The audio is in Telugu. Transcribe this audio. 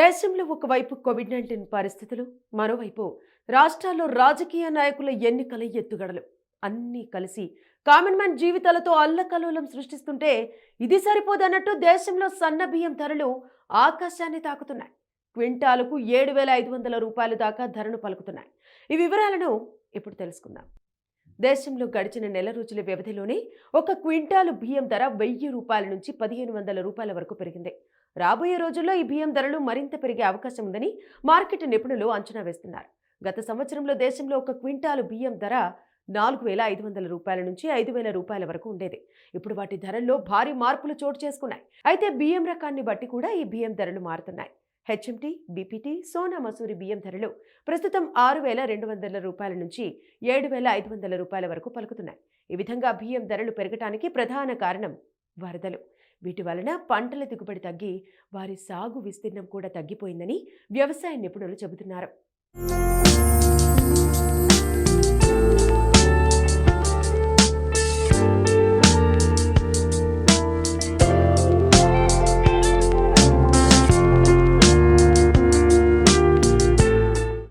దేశంలో ఒకవైపు కోవిడ్ నైన్టీన్ పరిస్థితులు మరోవైపు రాష్ట్రాల్లో రాజకీయ నాయకుల ఎన్నికల ఎత్తుగడలు. అన్నీ కలిసి కామన్ మ్యాన్ జీవితాలతో అల్లకలోలం సృష్టిస్తుంటే ఇది సరిపోదన్నట్టు దేశంలో సన్న బియ్యం ధరలు ఆకాశాన్ని తాకుతున్నాయి. క్వింటాలకు ఏడు వేల ఐదు వందల రూపాయల దాకా ధరను పలుకుతున్నాయి. ఈ వివరాలను ఇప్పుడు తెలుసుకుందాం. దేశంలో గడిచిన నెల రోజుల వ్యవధిలోనే ఒక క్వింటాలు బియ్యం ధర వెయ్యి రూపాయల నుంచి పదిహేను వందల రూపాయల వరకు పెరిగింది. రాబోయే రోజుల్లో ఈ బియ్యం ధరలు మరింత పెరిగే అవకాశం ఉందని మార్కెట్ నిపుణులు అంచనా వేస్తున్నారు. గత సంవత్సరంలో దేశంలో ఒక క్వింటాలు బియ్యం ధర నాలుగు వేల ఐదు వందల రూపాయల నుంచి ఐదు వేల రూపాయల వరకు ఉండేది. ఇప్పుడు వాటి ధరల్లో భారీ మార్పులు చోటు చేసుకున్నాయి. అయితే బియ్యం రకాన్ని బట్టి కూడా ఈ బియ్యం ధరలు మారుతున్నాయి. హెచ్ఎంటీ బీపీటీ సోనా మసూరి బియ్యం ధరలు ప్రస్తుతం ఆరు వేల రెండు వందల రూపాయల నుంచి ఏడు వేల ఐదు వందల రూపాయల వరకు పలుకుతున్నాయి. ఈ విధంగా బియ్యం ధరలు పెరగటానికి ప్రధాన కారణం వరదలు. వీటి వలన పంటల దిగుబడి తగ్గి వారి సాగు విస్తీర్ణం కూడా తగ్గిపోయిందని వ్యవసాయ నిపుణులు చెబుతున్నారు.